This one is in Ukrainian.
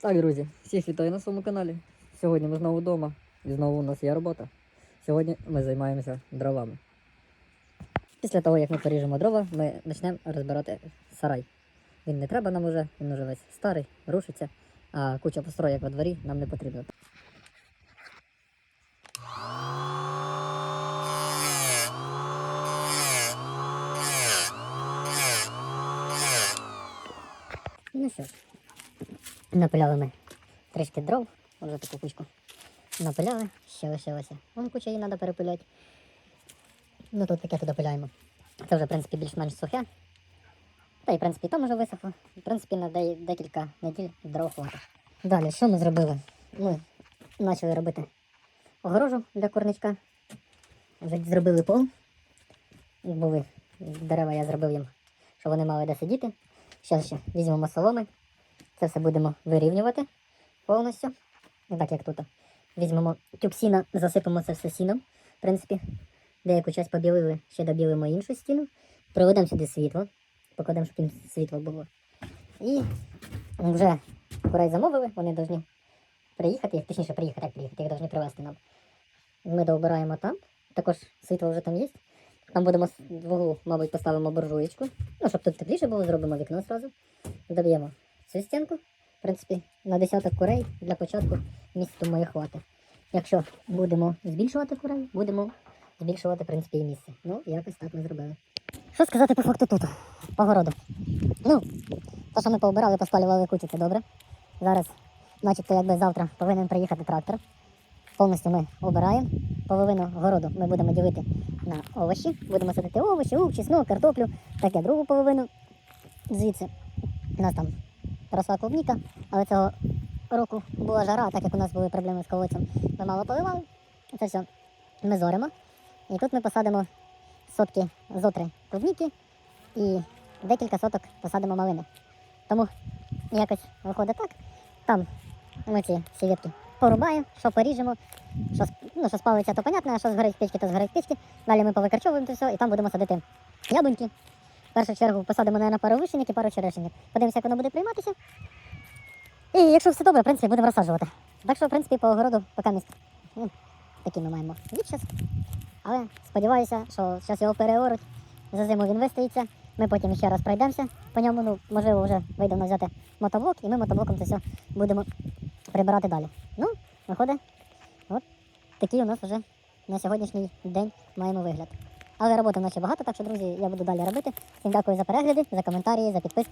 Так, друзі, всіх вітаю на своєму каналі. Сьогодні ми знову вдома і знову у нас є робота. Сьогодні ми займаємося дровами. Після того, як ми поріжемо дрова, ми почнемо розбирати сарай. Він не треба нам уже, він уже весь старий, рушиться, а куча построєк во дворі нам не потрібна. Ну що напиляли ми трішки дров, вже таку кучку. Напиляли, ще лишилося. Вон куча її треба перепиляти. Ну тут таке туди пиляємо. Це вже, в принципі, більш-менш сухе. Та й, в принципі, там вже висохло. В принципі, на де- декілька неділь дров хватить. Далі, що ми зробили? Ми почали робити огорожу для курничка. Вже зробили пол. Були дерева, я зробив їм, щоб вони мали де сидіти. Зараз ще візьмемо соломи. Це все будемо вирівнювати повністю. Не так, як тут. Візьмемо тюк сіна, засипемо це все сіном. В принципі, деяку часть побілили, ще добілимо іншу стіну. Проведемо сюди світло. Покладемо, щоб їм світло було. І вже курей замовили, вони повинні приїхати, точніше приїхати, як приїхати, їх повинні привезти нам. Ми дообираємо там. Також світло вже там є. Там будемо в углу, мабуть, поставимо буржуєчку. Ну, щоб тут тепліше було, зробимо вікно зразу. Доб'ємо цю стінку. В принципі, на десяток курей для початку місць думаю хватить. Якщо будемо збільшувати курей, будемо збільшувати, в принципі, і місце. Ну, якось так ми зробили. Що сказати по факту тут, по городу? Ну, то, що ми пообирали, поспалювали кучу, це добре. Зараз, начебто, якби завтра повинен приїхати трактор. Повністю ми обираємо. Половину городу ми будемо ділити на овочі. Будемо садити овочі, лук, чеснок, картоплю, таке другу половину. Звідси у нас там росла клубніка, але цього року була жара, так як у нас були проблеми з колодцем, ми мало поливали. Це все ми зоримо. І тут ми посадимо сотки зотри клубніки і декілька соток посадимо малини. Тому якось виходить так. Там ми ці всі ветки порубаємо, що поріжемо, що, ну, що спалиться, то понятно, а що згорить в печки, то згорить в печки. Далі ми повикорчовуємо це все і там будемо садити яблуньки. Першу чергу посадимо, мабуть, пару вишеньок і пару черешеньок. Подивимося, як воно буде прийматися. І якщо все добре, в принципі, будемо розсаджувати. Так що, в принципі, по огороду поки місць. Ну, такий ми маємо від час. Але сподіваюся, що зараз його переоруть. За зиму він вистоїться. Ми потім ще раз пройдемося по ньому. Ну, можливо, вже вийдемо взяти мотоблок, і ми мотоблоком це все будемо прибирати далі. Ну, виходить, от такий у нас вже на сьогоднішній день маємо вигляд. Але роботи в багато, так що, друзі, я буду далі робити. Всім дякую за перегляди, за коментарі, за підписку.